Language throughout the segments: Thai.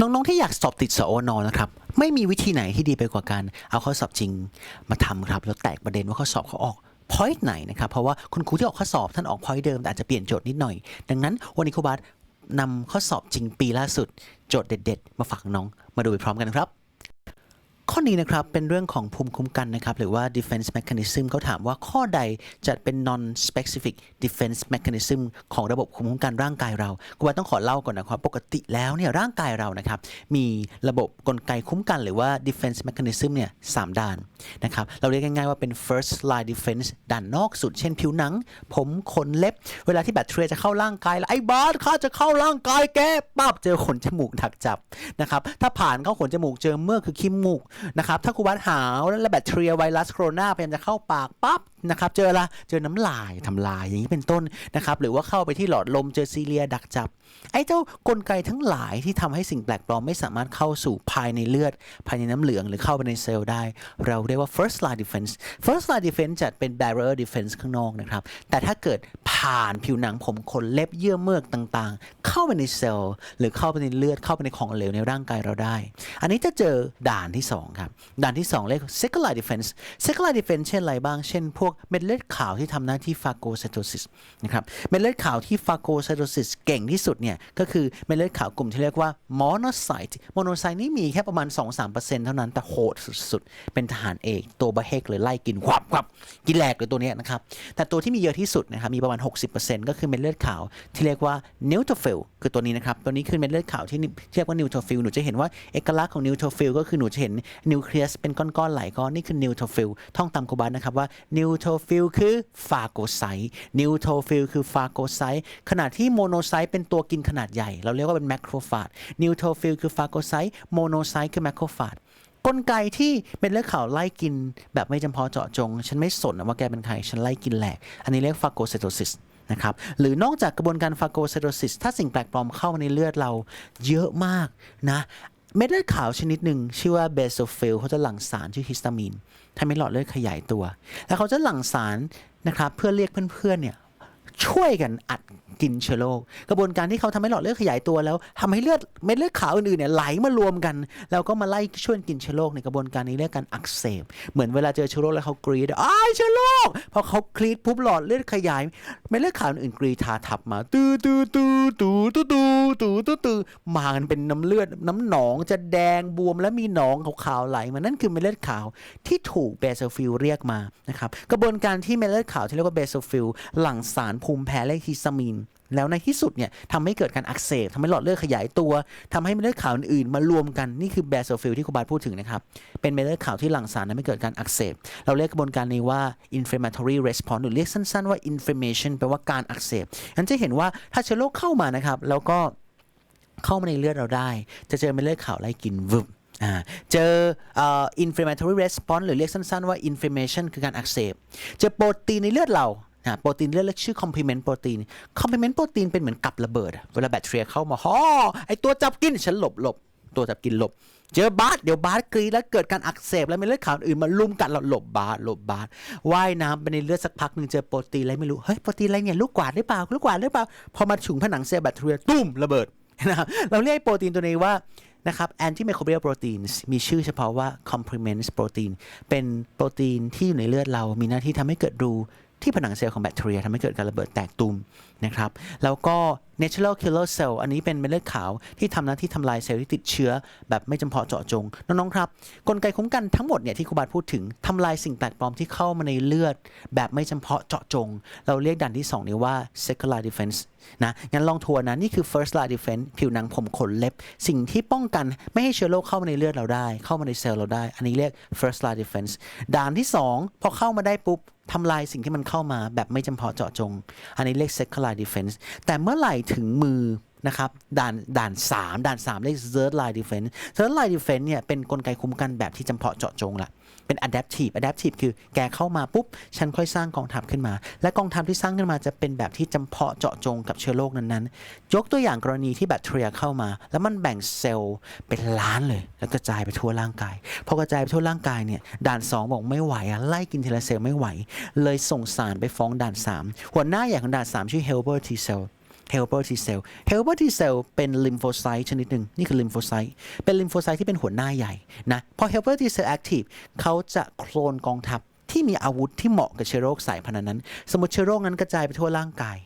น้องๆที่อยากสอบติดสอนอนะครับไม่มีวิธีไหนที่ดีไปกว่าการเอาข้อสอบจริงมาทำครับแล้วแตกประเด็นว่าข้อสอบเขาออก point ไหนนะครับเพราะว่าคุณครูที่ออกข้อสอบท่านออก point เดิมแต่อาจจะเปลี่ยนโจทย์นิดหน่อย ดังนั้นวันนี้ครูบาสนำข้อสอบจริงปีล่าสุด โจทย์เด็ด ๆ มาฝากน้องมาดูไปพร้อมกันครับ ข้อนี้นะครับเป็นเรื่องของภูมิคุ้มกันนะครับหรือว่า defense mechanism เขาถามว่าข้อใดจะเป็น non specific defense mechanism ของระบบภูมิคุ้มกันร่างกายเรากูว่าต้องขอเล่าก่อนนะครับปกติแล้วเนี่ยร่างกายเรานะครับมีระบบกลไกคุ้มกันหรือว่า defense mechanism เนี่ยสามด้านนะครับเราเรียกง่ายๆว่าเป็น first line defense ด้านนอกสุด เช่นผิวหนัง ผมขนเล็บ เวลาที่แบคทีเรียจะเข้าร่างกายแล้วไอ้บาสข้าจะเข้าร่างกายแกปั๊บเจอขนจมูกดักจับนะครับถ้าผ่านเข้าขนจมูกเจอเมือกคือขี้มูกนะครับถ้าครูบัสหาวแล้วแบคทีเรียไวรัสโคโรนาพยายามจะเข้าปากปั๊บนะครับเจออะเจอน้ำลายทำลายอย่างนี้เป็นต้นนะครับหรือว่าเข้าไปที่หลอดลมเจอซีเลียดักจับ ไอ้เจ้ากลไกทั้งหลายที่ทำให้สิ่งแปลกปลอมไม่สามารถเข้าสู่ภายในเลือด ภายในน้ำเหลืองหรือเข้าไปในเซลล์ได้ เราเรียกว่า first line defense first line defense จัดเป็น barrier defense ข้างนอกนะครับ แต่ถ้าเกิดผ่านผิวหนังผมขนเล็บเยื่อเมือกต่างๆ เข้าไปในเซลล์ หรือเข้าไปในเลือดเข้าไปในของเหลวในร่างกายเราได้ อันนี้จะเจอด่านที่ 2ครับด่านที่ 2 เรียก second line defense second line defense เช่นอะไรบ้าง เช่นพวกเม็ดเลือดขาวที่ทำหน้าที่ phagocytosis นะครับเม็ดเลือดขาวที่ phagocytosis เก่งที่สุดเนี่ยก็คือเม็ดเลือดขาวกลุ่มที่เรียกว่า monocyte monocyte นี่มีแค่ประมาณ 2-3%เท่านั้นแต่โหดสุดๆ เป็นทหารเอกตัวบะเฮกเลยไล่กินควับควับกินแหลกเลยตัวเนี้ยนะครับแต่ตัวที่มีเยอะที่สุดนะครับมีประมาณ 60%ก็คือเม็ดเลือดขาวที่เรียกว่า neutrophil คือตัวนี้นะครับตัวนี้คือเม็ดเลือดขาวที่เรียกว่า neutrophil หนูจะเห็นว่าเอกลักษณ์ของ neutrophil ก็คือหนูจะเห็นนิวเคลียสเป็นก้อนๆหลายก้อนนี่คือ neutrophil ท่องตามครูบาสนะครับว่า neutrophil คือ phagocyte neutrophil คือ phagocyte ขณะที่ monocyte เป็นตัวกินขนาดใหญ่ เราเรียกว่าเป็น macrophage neutrophil คือ phagocyte monocyte คือ macrophage กลไกที่เป็นเลือดขาวไล่กินแบบไม่จำเพาะเจาะจง ฉันไม่สนว่าแกเป็นใคร ฉันไล่กินแหลก อันนี้เรียก phagocytosis นะครับหรือนอกจากกระบวนการ phagocytosis ถ้าสิ่งแปลกปลอมเข้ามาในเลือดเราเยอะมากนะ เม็ดเลือดขาวชนิดหนึ่งชื่อว่าเบโซฟิลเขาจะหลั่งสารชื่อฮิสตามีนทำให้หลอดเลือดขยายตัว แล้วเขาจะหลั่งสารนะครับเพื่อเรียกเพื่อนๆเนี่ย ช่วยกันอัดกินเชื้อโรคกระบวนการที่เขาทำให้หลอดเลือดขยายตัวแล้วทำให้เลือดเม็ดเลือดขาวอื่นๆเนี่ยไหลมารวมกัน แล้วก็มาไล่ช่วยกินเชื้อโรคในกระบวนการนี้เรียกการอักเสบ เหมือนเวลาเจอเชื้อโรคแล้วเขากรีดอ้ายเชื้อโรคพอเขากรีดปุ๊บหลอดเลือดขยายเม็ดเลือดขาวอื่นๆกรีดทาทับมาตื้อตื้อตื้อตื้อตื้อตื้อตื้อตื้อตื้อมากันเป็นน้ำเลือดน้ำหนองจะแดงบวมและมีหนองขาวๆไหลมานั่นคือเม็ดเลือดขาวที่ถูกเบโซฟิลเรียกมานะครับกระบวนการที่เม็ดเลือดขาวที่เรียกว่าเบโซฟิลหลั่งสารภูมิแพ้และฮิสตามีน แล้วในที่สุดเนี่ยทำให้เกิดการอักเสบทำให้หลอดเลือดขยายตัวทำให้เม็ดเลือดขาวอื่นๆมารวมกันนี่คือแบโซฟิลที่ครูบาสพูดถึงนะครับ เป็นเม็ดเลือดขาวที่หลั่งสารทำให้เกิดการอักเสบ เราเรียกกระบวนการนี้ว่า inflammatory response หรือเรียกสั้นๆว่า inflammation แปลว่าการอักเสบงั้นจะเห็นว่าถ้าเชื้อโรคเข้ามานะครับแล้วก็เข้ามาในเลือดเราได้ จะเจอเม็ดเลือดขาวไล่กินวึบอ่าเจอเอ่อ inflammatory response หรือเรียกสั้นๆว่า inflammation คือการอักเสบ เจอโปรตีนในเลือดเรา อ่าโปรตีนเลือดเรียกชื่อ complement protein complement protein เป็นเหมือนกับระเบิดเวลาแบคทีเรียเข้ามาฮ่อไอตัวจับกินฉันหลบหลบตัวจับกินหลบ เจอบาสเดี๋ยวบาสกรีดแล้วเกิดการอักเสบแล้วม็ดเลือดขาวอื่นมาลุมกัดเราหลบบาสหลบบาสว่ายน้ำไปในเลือดสักพักหนึ่งเจอโปรตีนอะไรไม่รู้เฮ้ยโปรตีนอะไรเนี่ยลูกกวาดหรือเปล่าลูกกวาดหรือเปล่าพอมาถึงผนังเซลล์แบคทีเรียตุ้มระเบิดนะครับเราเรียกโปรตีนตัวนี้ว่านะครับ antimicrobial proteins มีชื่อเฉพาะว่า complement protein เป็นโปรตีนที่อยู่ในเลือดเรา มีหน้าที่ทำให้เกิดรู ที่ผนังเซลล์ของแบคทีเรียทำให้เกิดการระเบิดแตกตุ่มนะครับ แล้วก็ natural killer cell อันนี้เป็นเม็ดเลือดขาวที่ทำหน้าที่ทำลายเซลล์ที่ติดเชื้อ แบบไม่จำเพาะเจาะจง น้องๆ ครับ กลไกคุ้มกันทั้งหมดเนี่ยที่ครูบาพูดถึงทำลายสิ่งแปลกปลอมที่เข้ามาในเลือด แบบไม่จำเพาะเจาะจง เราเรียกด่านที่ 2 นี้ว่า second line defense นะงั้นลองทัวนนะ นี่คือ first line defense ผิวหนังผมขนเล็บ สิ่งที่ป้องกันไม่ให้เชื้อโรคเข้ามาในเลือดเราได้ เข้ามาในเซลล์เราได้ อันนี้เรียก first line defense ด่านที่ 2 พอเข้ามาได้ปุ๊บ ทำลายสิ่งที่มันเข้ามาแบบไม่จำเพาะเจาะจง อันนี้เรียก second line defense แต่เมื่อไหร่ถึงมือนะครับด่านด่าน 3 ด่าน 3 เรียก third line defense third line defense เนี่ยเป็นกลไกคุ้มกันแบบที่จำเพาะเจาะจงละ เป็น adaptive adaptive คือแกเข้ามาปุ๊บ ฉันค่อยสร้างกองทัพขึ้นมา และกองทัพที่สร้างขึ้นมาจะเป็นแบบที่จำเพาะเจาะจงกับเชื้อโรคนั้นๆ ยกตัวอย่างกรณีที่แบคทีเรียเข้ามา แล้วมันแบ่งเซลล์เป็นล้านเลย แล้วกระจายไปทั่วร่างกาย พอกระจายไปทั่วร่างกายเนี่ยด่าน 2 บอกไม่ไหวอะไล่กินทีละเซลล์ไม่ไหว เลยส่งสารไปฟ้องด่าน 3 หัวหน้าใหญ่ของด่าน 3 ชื่อ helper T cell helper T cell helper T cell เป็นลิมโฟไซต์ชนิดหนึ่งนี่คือลิมโฟไซต์เป็นลิมโฟไซต์ที่เป็นหัวหน้าใหญ่นะพอ helper T cell active เขาจะโคลนกองทัพที่มีอาวุธที่เหมาะกับเชื้อโรคสายพันธุ์นั้น สมมติเชื้อโรคนั้นกระจายไปทั่วร่างกาย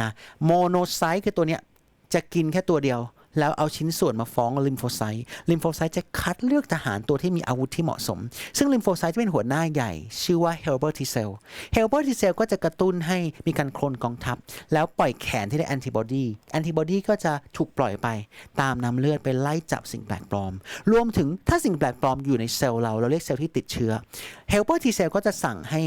นะโมโนไซต์คือตัวเนี้ยจะกินแค่ตัวเดียว แล้วเอาชิ้นส่วนมาฟ้องลิมโฟไซต์ลิมโฟไซต์จะคัดเลือกทหารตัวที่มีอาวุธที่เหมาะสม ซึ่งลิมโฟไซต์ที่เป็นหัวหน้าใหญ่ ชื่อว่า helper T cell helper T cell ก็จะกระตุ้นให้มีการโคลนกองทัพ แล้วปล่อยแขนที่ได้แอนติบอดีแอนติบอดีก็จะถูกปล่อยไป ตามน้ำเลือดไปไล่จับสิ่งแปลกปลอม รวมถึงถ้าสิ่งแปลกปลอมอยู่ในเซลล์เราเราเรียกเซลล์ที่ติดเชื้อ helper T cell ก็จะสั่งให้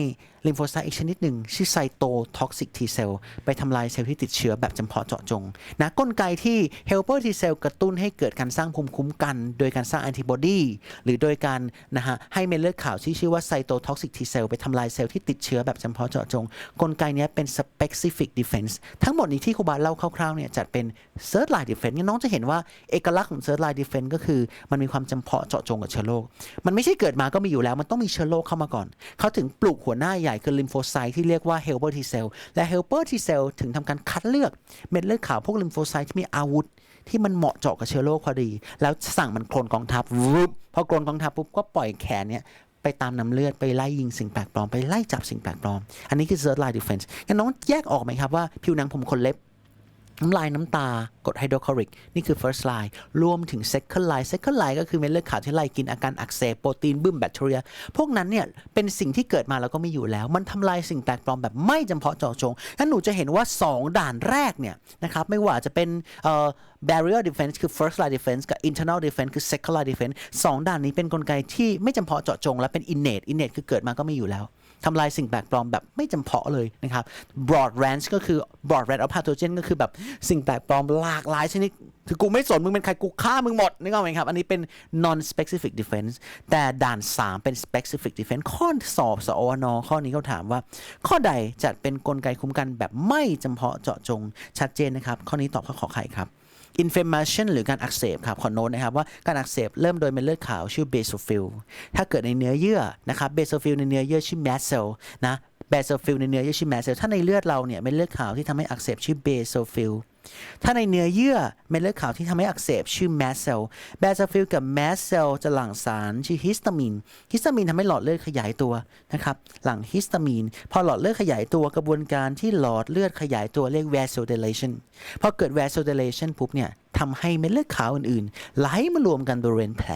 ลิมโฟไซต์อีกชนิดหนึ่งชื่อไซโตท็อกซิก T cell ไปทำลายเซลล์ที่ติดเชื้อแบบจำเพาะเจาะจงนะกลไกที่ helper T cell กระตุ้นให้เกิดการสร้างภูมิคุ้มกัน โดยการสร้างแอนติบอดีหรือโดยการนะฮะให้เม็ดเลือดขาวที่ชื่อว่าไซโตท็อกซิก T cell ไปทำลายเซลล์ที่ติดเชื้อแบบจำเพาะเจาะจง กลไกนี้เป็น specific defense ทั้งหมดนี้ที่ครูบาเล่าคร่าวๆเนี่ยจัดเป็น third line defense งั้นน้องจะเห็นว่าเอกลักษณ์ของ third line defense ก็คือมันมีความจำเพาะเจาะจงกับเชื้อโรคมันไม่ใช่เกิดมาก็มีอยู่แล้ว มันต้องมีเชื้อโรคเข้ามาก่อน เขาถึงปลูกหัวหน้าใหญ่คือลิมโฟไซต์ที่เรียกว่าเฮลเปอร์ทีเซลและเฮลเปอร์ทีเซลถึงทำการคัดเลือกเม็ดเลือดขาวพวกลิมโฟไซต์ที่มีอาวุธ ที่มันเหมาะเจาะกับเชื้อโรคพอดี แล้วสั่งมันโคลนกองทัพวุบพอโคลนกองทัพปุ๊บก็ปล่อยแขนเนี่ยไปตามน้ำเลือดไปไล่ยิงสิ่งแปลกปลอม ไปไล่จับสิ่งแปลกปลอม อันนี้คือ third line defense งั้นน้องแยกออกไหมครับว่าผิวหนังผมขนเล็บ น้ำลายน้ำตากดไฮโดรคลอริกนี่คือ first line รวมถึง second line second line ก็คือเม็ดเลือดขาวที่ไล่กินอาการอักเสบโปรตีนบึ้มแบคทีเรีย พวกนั้นเนี่ยเป็นสิ่งที่เกิดมาแล้วก็ไม่อยู่แล้ว มันทำลายสิ่งแปลกปลอมแบบไม่จำเพาะเจาะจงงั้นหนูจะเห็นว่า 2 ด่านแรกเนี่ยนะครับไม่ว่าจะเป็น barrier defense คือ first line defense กับ internal defense คือ second line defense สองด่านนี้เป็นกลไกที่ไม่จำเพาะเจาะจง และเป็น innate innate คือเกิดมาก็ไม่อยู่แล้ว ทำลายสิ่งแปลกปลอมแบบไม่จำเพาะเลยนะครับ broad range ก็คือ broad range of pathogen ก็คือแบบสิ่งแปลกปลอมหลากหลายชนิดคือกูไม่สน มึงเป็นใครกูฆ่ามึงหมดนึกออกไหมครับ อันนี้เป็น non specific defense แต่ด่าน 3 เป็น specific defense ข้อสอบสอวนข้อนี้เขาถามว่า ข้อใดจัดเป็นกลไกคุ้มกันแบบไม่จำเพาะเจาะจงชัดเจนนะครับ ข้อนี้ตอบข้อขอไข่ครับ inflammation หรือการอักเสบครับขอโน้ตนะครับว่าการอักเสบเริ่มโดยเม็ดเลือดขาวชื่อ basophil ถ้าเกิดในเนื้อเยื่อนะครับ basophil ในเนื้อเยื่อชื่อ mast cell นะ basophil ในเนื้อเยื่อชื่อ mast cell ถ้าในเลือดเราเนี่ยเม็ดเลือดขาวที่ทำให้อักเสบชื่อ basophil ถ้าในเนื้อเยื่อเม็ดเลือดขาวที่ทำให้อักเสบชื่อ mast cell basophil กับ mast cell จะหลั่งสารชื่อฮิสตามีนฮิสตามีนทำให้หลอดเลือดขยายตัวนะครับหลั่งฮิสตามีน พอหลอดเลือดขยายตัวกระบวนการที่หลอดเลือดขยายตัวเรียก vasodilation พอเกิด vasodilation ปุ๊บเนี่ยทำให้เม็ดเลือดขาวอื่นๆ ไหลมารวมกันบริเวณแผล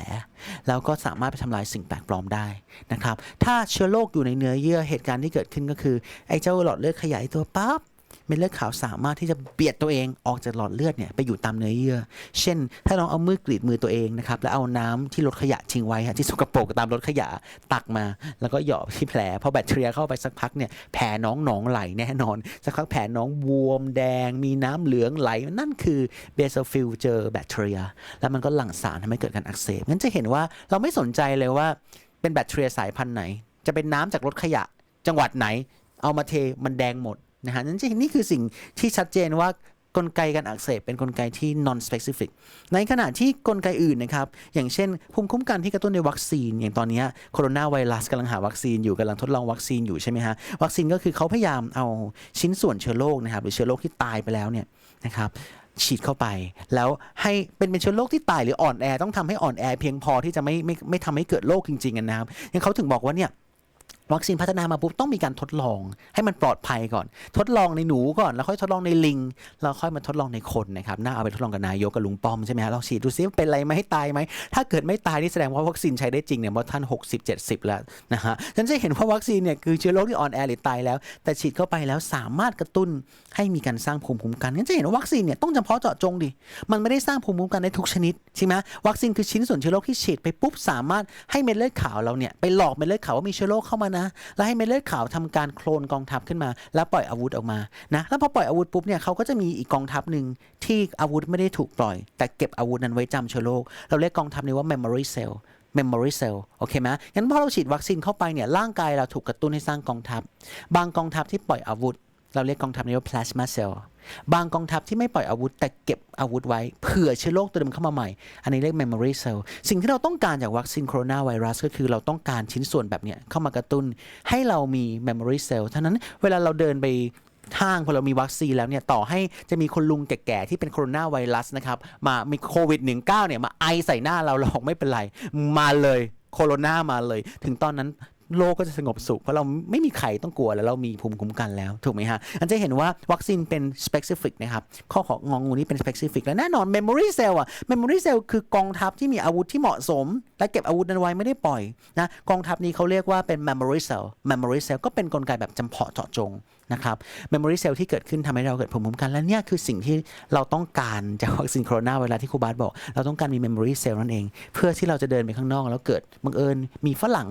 แล้วก็สามารถไปทำลายสิ่งแปลกปลอมได้นะครับถ้าเชื้อโรคอยู่ในเนื้อเยื่อเหตุการณ์ที่เกิดขึ้นก็คือไอ้เจ้าหลอดเลือดขยายตัวปั๊บ เม็ดเลือดขาวสามารถที่จะเบียดตัวเองออกจากหลอดเลือดเนี่ยไปอยู่ตามเนื้อเยื่อ เช่น ถ้าลองเอามือกรีดมือตัวเองนะครับแล้วเอาน้ำที่รถขยะทิ้งไว้ฮะที่สกปรกตามรถขยะตักมา แล้วก็หยาะที่แผลพอแบคทีเรียเข้าไปสักพักเนี่ยแผลน้องหนองไหลแน่นอน สักพักแผลน้องบวมแดง มีน้ำเหลืองไหลนั่นคือเบโซฟิลเจอแบคทีเรีย แล้วมันก็หลั่งสารทำให้เกิดการอักเสบงั้นจะเห็นว่าเราไม่สนใจเลยว่าเป็นแบคทีเรียสายพันธุ์ไหน จะเป็นน้ำจากรถขยะจังหวัดไหน เอามาเทมันแดงหมด นะฮะนั่นจะนี่คือสิ่งที่ชัดเจนว่ากลไกการอักเสบเป็นกลไกที่ non specific ในขณะที่กลไกอื่นนะครับ อย่างเช่น ภูมิคุ้มกันที่กระตุ้นในวัคซีน อย่างตอนนี้โคโรนาไวรัสกำลังหาวัคซีนอยู่กำลังทดลองวัคซีนอยู่ใช่ไหมฮะ วัคซีนก็คือเขาพยายามเอาชิ้นส่วนเชื้อโรคนะครับ หรือเชื้อโรคที่ตายไปแล้วเนี่ยนะครับฉีดเข้าไป แล้วให้เป็นเป็นเชื้อโรคที่ตายหรืออ่อนแอต้องทำให้อ่อนแอเพียงพอที่จะไม่ไม่ไม่ทำให้เกิดโรคจริงๆนะครับยังเขาถึงบอกว่าเนี่ย วัคซีนพัฒนามาปุ๊บต้องมีการทดลอง ให้มันปลอดภัยก่อน ทดลองในหนูก่อนแล้วค่อยทดลองในลิงแล้วค่อยมาทดลองในคนนะครับน่าเอาไปทดลองกับนายกกับลุงป้อมใช่ไหมฮะลองฉีดดูซิเป็นอะไรไหมให้ตายไหมถ้าเกิดไม่ตายนี่แสดงว่าวัคซีนใช้ได้จริงเนี่ยเพราะท่าน 60 70 แล้วนะฮะฉันจะเห็นว่าวัคซีนเนี่ยคือเชื้อโรคที่อ่อนแอหรือตายแล้ว แต่ฉีดเข้าไปแล้วสามารถกระตุ้นให้มีการสร้างภูมิคุ้มกันงั้นจะเห็นว่าวัคซีนเนี่ยต้องเฉพาะเจาะจงดิมันไม่ได้สร้างภูมิคุ้มกันได้ทุกชนิดใช่ไหมวัคซีนคือชิ้นส่วนเชื้อโรคที่ฉีดไปปุ๊บสามารถให้เม็ดเลือดขาวเราเนี่ยไปหลอกเม็ดเลือดขาวว่ามีเชื้อโรคเข้ามานะแล้วให้เม็ดเลือดขาวทำการโคลนกองทัพขึ้นมา แล้วปล่อยอาวุธออกมานะแล้วพอปล่อยอาวุธปุ๊บเนี่ยเขาก็จะมีอีกกองทัพหนึ่งที่อาวุธไม่ได้ถูกปล่อย แต่เก็บอาวุธนั้นไว้จำเชื้อโรคเราเรียกกองทัพนี้ว่า memory cell memory cell โอเคไหมงั้นพอเราฉีดวัคซีนเข้าไปเนี่ยร่างกายเราถูกกระตุ้นให้สร้างกองทัพ บางกองทัพที่ปล่อยอาวุธ เราเรียกกองทัพนี้ว่า plasma cell บางกองทัพที่ไม่ปล่อยอาวุธ แต่เก็บอาวุธไว้เผื่อเชื้อโรคตัวเดิมเข้ามาใหม่ อันนี้เรียก memory cell สิ่งที่เราต้องการจากวัคซีนโคโรนาไวรัสก็คือเราต้องการชิ้นส่วนแบบเนี้ยเข้ามากระตุ้นให้เรามี memory cell ท่านั้นเวลาเราเดินไปห้างพอเรามีวัคซีนแล้วเนี่ยต่อให้จะมีคนลุงแก่ๆที่เป็นโคโรนาไวรัสนะครับมามีโควิด -19 เนี่ยมาไอใส่หน้าเราเราบอกไม่เป็นไร มาเลยโคโรนามาเลย ถึงตอนนั้น โลกก็จะสงบสุข เพราะเราไม่มีใครต้องกลัวแล้วเรามีภูมิคุ้มกันแล้ว ถูกไหมฮะ อันจะเห็นว่าวัคซีนเป็น specific นะครับ ข้อของงองูนี้เป็น specific และแน่นอน memory cell อะ memory cell คือกองทัพที่มีอาวุธที่เหมาะสม และเก็บอาวุธนั้นไว้ไม่ได้ปล่อยนะกองทัพนี้เขาเรียกว่าเป็น memory cell memory cell ก็เป็นกลไกแบบจำเพาะเจาะจงนะครับ memory cell ที่เกิดขึ้นทำให้เราเกิดภูมิคุ้มกันและเนี่ยคือสิ่งที่เราต้องการจากวัคซีนโคโรนาไวรัสที่ครูบาสบอก เราต้องการมี memory cell นั่นเอง เพื่อที่เราจะเดินไปข้างนอกแล้วเกิดบังเอิญมีฝรั่ง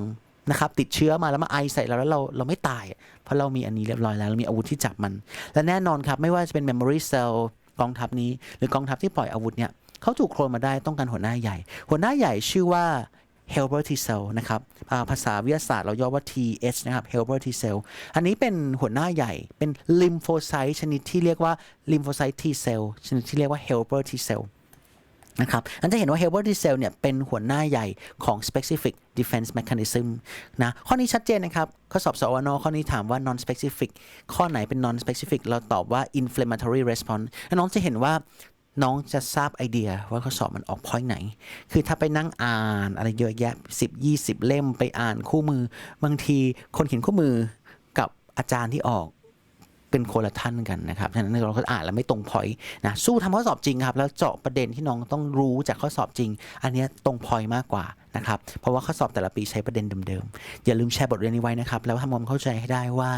นะครับติดเชื้อมาแล้วมาไอใส่เราแล้วเราเราไม่ตาย เพราะเรามีอันนี้เรียบร้อยแล้วเรามีอาวุธที่จับมัน และแน่นอนครับไม่ว่าจะเป็น memory cell กองทัพนี้ หรือกองทัพที่ปล่อยอาวุธเนี่ยเขาถูกโคลนมาได้ต้องการหัวหน้าใหญ่ หัวหน้าใหญ่ชื่อว่า helper T cell นะครับภาษาวิทยาศาสตร์เราย่อว่า TH นะครับ helper T cell อันนี้เป็นหัวหน้าใหญ่เป็น lymphocyte ชนิดที่เรียกว่า lymphocyte T cell ชนิดที่เรียกว่า helper T cell นะครับอันจะเห็นว่า helper T cell เนี่ยเป็นหัวหน้าใหญ่ของ specific defense mechanism นะ ข้อนี้ชัดเจนนะครับ ข้อสอบสวนข้อนี้ถามว่า non specific ข้อไหนเป็น non specific เราตอบว่า inflammatory response น้องจะเห็นว่าน้องจะทราบไอเดียว่าข้อสอบมันออกพอยไหน คือถ้าไปนั่งอ่านอะไรเยอะแยะ 10 20 เล่มไปอ่านคู่มือ บางทีคนเขียนคู่มือกับอาจารย์ที่ออก เป็นคนละท่านกันนะครับฉะนั้นเราก็อ่านแล้วไม่ตรงพอยนะสู้ทำข้อสอบจริงครับแล้วเจาะประเด็นที่น้องต้องรู้จากข้อสอบจริง อันนี้ตรงพอยมากกว่านะครับเพราะว่าข้อสอบแต่ละปีใช้ประเด็นเดิมๆ อย่าลืมแชร์บทเรียนนี้ไว้นะครับ แล้วทำความเข้าใจให้ได้ว่า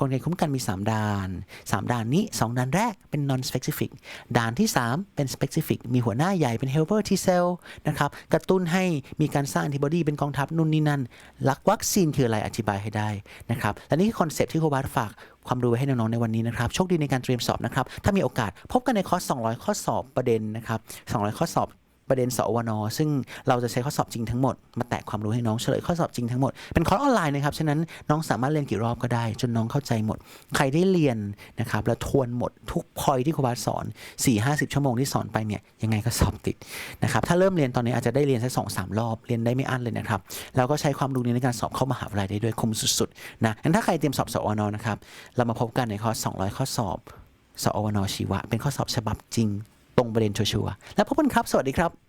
กลไกคุ้มกันมี 3ด่าน 3ด่านนี้ 2ด่านแรกเป็น non specific ด่านที่ 3 เป็น specific มีหัวหน้าใหญ่เป็น helper T cell นะครับกระตุ้นให้มีการสร้าง antibody เป็นกองทัพนู่นนี่นั่นหลักวัคซีนคืออะไรอธิบายให้ได้นะครับและนี่คือคอนเซปต์ที่ครูบาสฝาก ความรู้ไว้ให้น้องๆในวันนี้นะครับ โชคดีในการเตรียมสอบนะครับ ถ้ามีโอกาสพบกันในคอร์ส200 ข้อสอบประเด็นนะครับ200 ข้อสอบ ประเด็นสอวนซึ่งเราจะใช้ข้อสอบจริงทั้งหมด มาแตะความรู้ให้น้องเฉลยข้อสอบจริงทั้งหมด เป็นคอร์สออนไลน์นะครับฉะนั้นน้องสามารถเรียนกี่รอบก็ได้ จนน้องเข้าใจหมด ใครได้เรียนนะครับแล้วทวนหมดทุกพอยที่ครูบาสสอน 4-50 ชั่วโมงที่สอนไปเนี่ยยังไงก็สอบติดนะครับถ้าเริ่มเรียนตอนนี้อาจจะได้เรียนสักสองสามรอบเรียนได้ไม่อั้นเลยนะครับแล้วก็ใช้ความรู้นี้ในการสอบเข้ามหาวิทยาลัยได้ด้วยคุ้มสุดๆนะงั้นถ้าใครเตรียมสอบสอนนะครับเรามาพบกันในคอร์ส200 ข้อสอบสอวนชีวะ เป็นข้อสอบฉบับจริง ตรงประเด็นชัวร์แล้วพบกันครับ สวัสดีครับ